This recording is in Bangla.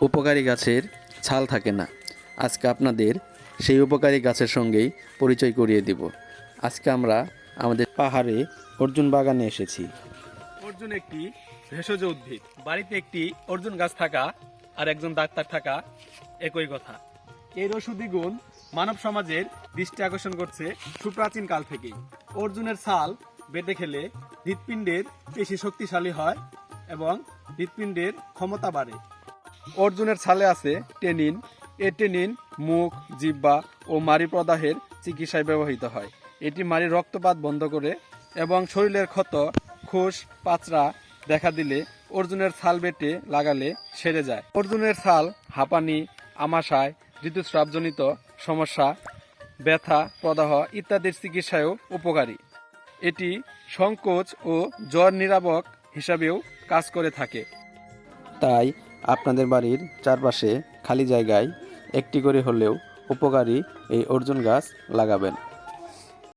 উপকারী গাছের ছাল থাকে না। আজকে আপনাদের সেই উপকারী গাছের সঙ্গেই পরিচয় করিয়ে দিব। আজকে আমরা আমাদের পাহাড়ে অর্জুন বাগানে এসেছি। অর্জুন একটি ভেষজ উদ্ভিদ। বাড়িতে একটি অর্জুন গাছ থাকা আর একজন ডাক্তার থাকা একই কথা। এর ওষুধি গুণ মানব সমাজের দৃষ্টি আকর্ষণ করছে সুপ্রাচীন কাল থেকেই। অর্জুনের ছাল বেটে খেলে হৃৎপিণ্ডের পেশি শক্তিশালী হয় এবং হৃৎপিণ্ডের ক্ষমতা বাড়ে। অর্জুনের ছালে আছে টেনিন। এ টেনিন মুখ জিব্বা ও মারি প্রদাহের চিকিৎসায় ব্যবহৃত হয়। এটি মারির রক্তপাত বন্ধ করে এবং শরীরের ক্ষত, খুশ পাচরা দেখা দিলে অর্জুনের ছাল বেটে লাগালে সেরে যায়। অর্জুনের ছাল হাঁপানি, আমাশায়, ঋতুস্রাবজনিত সমস্যা, ব্যথা, প্রদাহ ইত্যাদির চিকিৎসায়ও উপকারী। এটি সংকোচ ও জ্বর নিরাবক হিসাবেও কাজ করে থাকে। তাই আপনাদের বাড়ির চারপাশে খালি জায়গায় একটি করে হলেও উপকারী এই অর্জুন গাছ লাগাবেন।